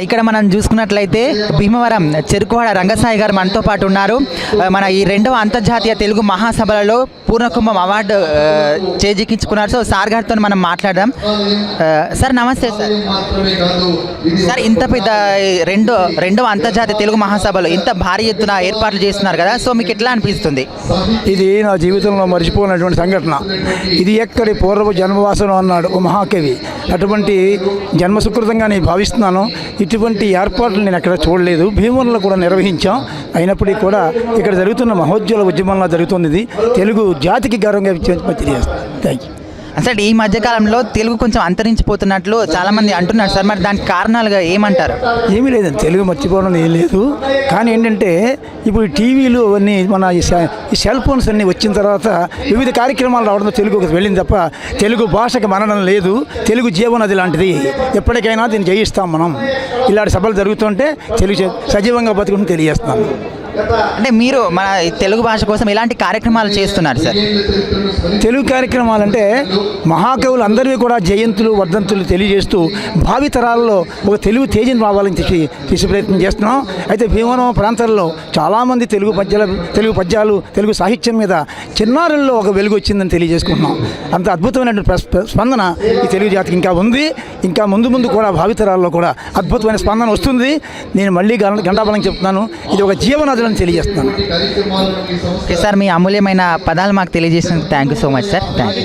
ఇక్కడ మనం చూసుకున్నట్లయితే భీమవరం చెరుకువాడ రంగసాయి గారు మనతో పాటు ఉన్నారు. మన ఈ రెండవ అంతర్జాతీయ తెలుగు మహాసభలలో పూర్ణకుంభం అవార్డు చేజిక్కించుకున్నారు. సో సార్ గారితో మనం మాట్లాడదాం. సార్ నమస్తే సార్. సార్ ఇంత పెద్ద రెండో రెండవ అంతర్జాతీయ తెలుగు మహాసభలో ఇంత భారీ ఎత్తున ఏర్పాట్లు చేస్తున్నారు కదా. సో మీకు ఎట్లా అనిపిస్తుంది? ఇది నా జీవితంలో మర్చిపోయినటువంటి సంఘటన. ఇది ఎక్కడి పూర్వపు జన్మవాసనం అన్నాడు ఒక మహాకవి. అటువంటి జన్మ సుకృతంగా నేను భావిస్తున్నాను. ఇటువంటి ఏర్పాట్లు నేను ఎక్కడ చూడలేదు. భీమవరంలో కూడా నిర్వహించాం. అయినప్పటికీ కూడా ఇక్కడ జరుగుతున్న మహోజ్వల ఉద్యమంలో జరుగుతుంది ఇది తెలుగు జాతికి గర్వంగా తెలియజేస్తాను. థ్యాంక్ యూ అసలు ఈ మధ్యకాలంలో తెలుగు కొంచెం అంతరించిపోతున్నట్లు చాలా మంది అంటున్నారు సార్ మరి దానికి కారణాలుగా ఏమంటారు? ఏమీ లేదండి తెలుగు మర్చిపోవడం ఏం లేదు. కానీ ఏంటంటే ఇప్పుడు టీవీలు అవన్నీ మన ఈ ఈ సెల్ ఫోన్స్ అన్నీ వచ్చిన తర్వాత వివిధ కార్యక్రమాలు రావడంతో తెలుగు వెళ్ళింది తప్ప తెలుగు భాషకు మరణం లేదు. తెలుగు జీవనది లాంటిది. ఎప్పటికైనా దీన్ని జయిస్తాం మనం. ఇలాంటి సభలు జరుగుతుంటే తెలుగు సజీవంగా బతుకుని తెలియజేస్తాం అంటే మీరు మన తెలుగు భాష కోసం ఎలాంటి కార్యక్రమాలు చేస్తున్నారు సార్. తెలుగు కార్యక్రమాలు అంటే మహాకవులు అందరివి కూడా జయంతులు వర్ధంతులు తెలియజేస్తూ భావితరాలలో ఒక తెలుగు తేజం రావాలని చెప్పి చేసే ప్రయత్నం చేస్తున్నాం. అయితే భీమవరం ప్రాంతాల్లో చాలామంది తెలుగు పద్యాల తెలుగు పద్యాలు తెలుగు సాహిత్యం మీద చిన్నారుల్లో ఒక వెలుగు వచ్చిందని తెలియజేసుకుంటున్నాం. అంత అద్భుతమైనటువంటి స్పందన ఈ తెలుగు జాతికి ఇంకా ఉంది. ఇంకా ముందు ముందు కూడా భావితరాల్లో కూడా అద్భుతమైన స్పందన వస్తుంది. నేను మళ్ళీ గంటాబలం చెప్తున్నాను. ఇది ఒక జీవనదులని తెలియజేస్తున్నాను. ఓకే సార్ మీ అమూల్యమైన పదాలు మాకు తెలియజేసినందుకు thank you so much sir thank you